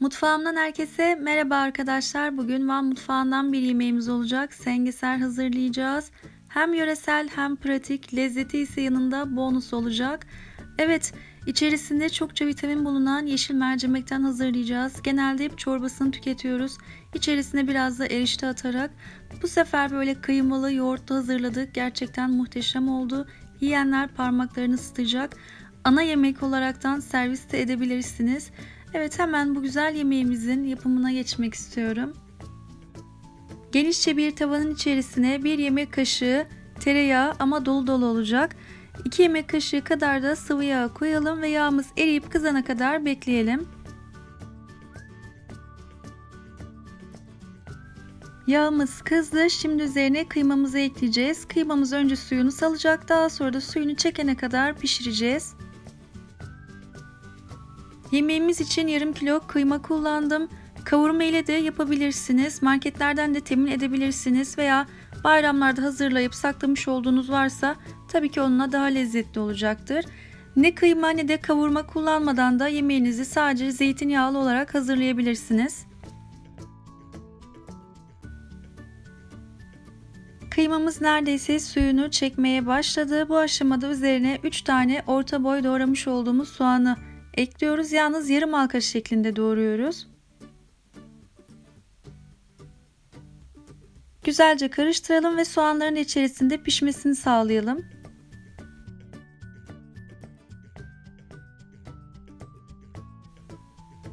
Mutfağımdan herkese merhaba arkadaşlar. Bugün Van mutfağından bir yemeğimiz olacak. Sengiser hazırlayacağız. Hem yöresel hem pratik, lezzeti ise yanında bonus olacak. Evet, içerisinde çokça vitamin bulunan yeşil mercimekten hazırlayacağız. Genelde hep çorbasını tüketiyoruz. İçerisine biraz da erişte atarak. Bu sefer böyle kıymalı yoğurtlu hazırladık. Gerçekten muhteşem oldu. Yiyenler parmaklarını ısıtacak. Ana yemek olaraktan servis de edebilirsiniz. Evet hemen bu güzel yemeğimizin yapımına geçmek istiyorum. Genişçe bir tavanın içerisine bir yemek kaşığı tereyağı ama dolu dolu olacak. 2 yemek kaşığı kadar da sıvı yağ koyalım ve yağımız eriyip kızana kadar bekleyelim. Yağımız kızdı. Şimdi üzerine kıymamızı ekleyeceğiz. Kıymamız önce suyunu salacak. Daha sonra da suyunu çekene kadar pişireceğiz. Yemeğimiz için yarım kilo kıyma kullandım. Kavurma ile de yapabilirsiniz. Marketlerden de temin edebilirsiniz veya bayramlarda hazırlayıp saklamış olduğunuz varsa tabii ki onunla daha lezzetli olacaktır. Ne kıyma ne de kavurma kullanmadan da yemeğinizi sadece zeytinyağlı olarak hazırlayabilirsiniz. Kıymamız neredeyse suyunu çekmeye başladı. Bu aşamada üzerine 3 tane orta boy doğramış olduğumuz soğanı ekliyoruz. Yalnız yarım halka şeklinde doğruyoruz. Güzelce karıştıralım ve soğanların içerisinde pişmesini sağlayalım.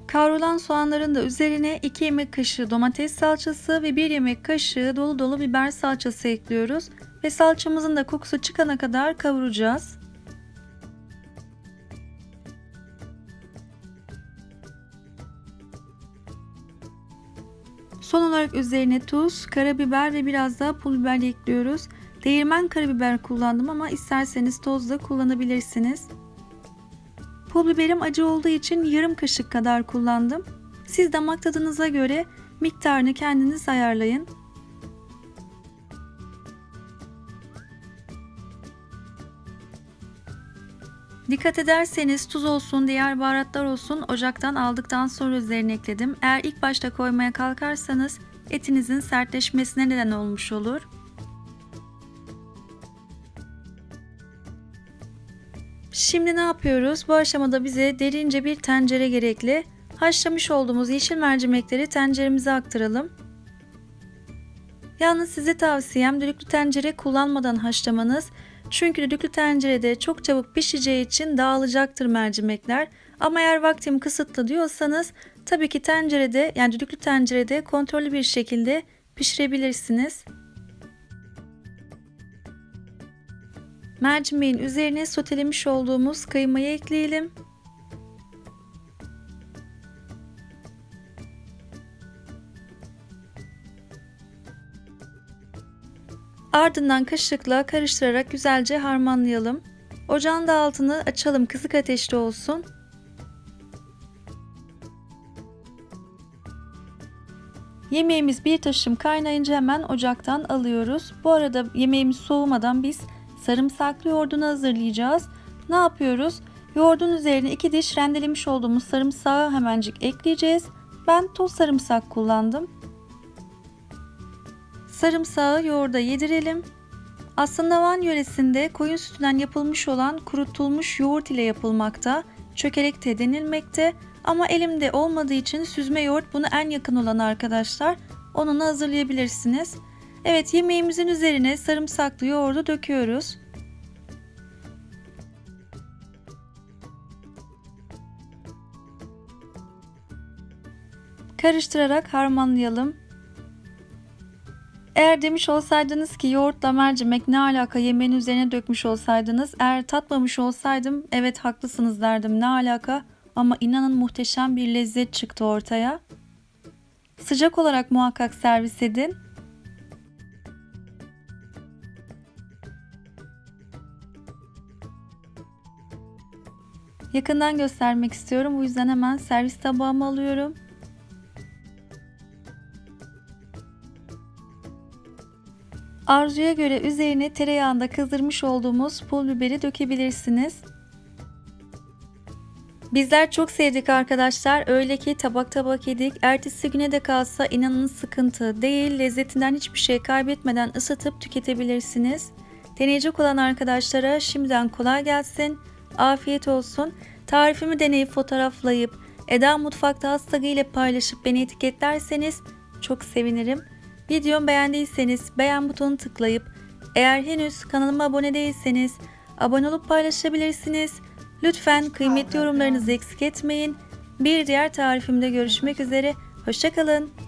Kavrulan soğanların da üzerine 2 yemek kaşığı domates salçası ve 1 yemek kaşığı dolu dolu biber salçası ekliyoruz ve salçamızın da kokusu çıkana kadar kavuracağız. Son olarak üzerine tuz, karabiber ve biraz daha pul biber ekliyoruz. Değirmen karabiber kullandım ama isterseniz toz da kullanabilirsiniz. Pul biberim acı olduğu için yarım kaşık kadar kullandım. Siz damak tadınıza göre miktarını kendiniz ayarlayın. Dikkat ederseniz tuz olsun, diğer baharatlar olsun ocaktan aldıktan sonra üzerine ekledim. Eğer ilk başta koymaya kalkarsanız etinizin sertleşmesine neden olmuş olur. Şimdi ne yapıyoruz? Bu aşamada bize derince bir tencere gerekli. Haşlamış olduğumuz yeşil mercimekleri tenceremize aktaralım. Yalnız size tavsiyem düdüklü tencere kullanmadan haşlamanız. Çünkü düdüklü tencerede çok çabuk pişeceği için dağılacaktır mercimekler. Ama eğer vaktim kısıtlı diyorsanız tabii ki tencerede yani düdüklü tencerede kontrollü bir şekilde pişirebilirsiniz. Mercimeğin üzerine sotelemiş olduğumuz kıymayı ekleyelim. Ardından kaşıkla karıştırarak güzelce harmanlayalım. Ocağın da altını açalım kısık ateşte olsun. Yemeğimiz bir taşım kaynayınca hemen ocaktan alıyoruz. Bu arada yemeğimiz soğumadan biz sarımsaklı yoğurdunu hazırlayacağız. Ne yapıyoruz? Yoğurdun üzerine iki diş rendelemiş olduğumuz sarımsağı hemencik ekleyeceğiz. Ben toz sarımsak kullandım. Sarımsağı yoğurda yedirelim. Aslında Van yöresinde koyun sütünden yapılmış olan kurutulmuş yoğurt ile yapılmakta, çökelek de denilmekte ama elimde olmadığı için süzme yoğurt bunu en yakın olan arkadaşlar. Onunla hazırlayabilirsiniz. Evet yemeğimizin üzerine sarımsaklı yoğurdu döküyoruz. Karıştırarak harmanlayalım. Eğer demiş olsaydınız ki yoğurtla mercimek ne alaka yemeğin üzerine dökmüş olsaydınız eğer tatmamış olsaydım evet haklısınız derdim ne alaka ama inanın muhteşem bir lezzet çıktı ortaya. Sıcak olarak muhakkak servis edin. Yakından göstermek istiyorum. Bu yüzden hemen servis tabağıma alıyorum. Arzuya göre üzerine tereyağında kızdırmış olduğumuz pul biberi dökebilirsiniz. Bizler çok sevdik arkadaşlar. Öyle ki tabak tabak yedik. Ertesi güne de kalsa inanın sıkıntı değil. Lezzetinden hiçbir şey kaybetmeden ısıtıp tüketebilirsiniz. Deneyecek olan arkadaşlara şimdiden kolay gelsin. Afiyet olsun. Tarifimi deneyip fotoğraflayıp Eda Mutfak'ta hashtag ile paylaşıp beni etiketlerseniz çok sevinirim. Videomu beğendiyseniz beğen butonunu tıklayıp eğer henüz kanalıma abone değilseniz abone olup paylaşabilirsiniz. Lütfen kıymetli yorumlarınızı eksik etmeyin. Bir diğer tarifimde görüşmek üzere. Hoşçakalın.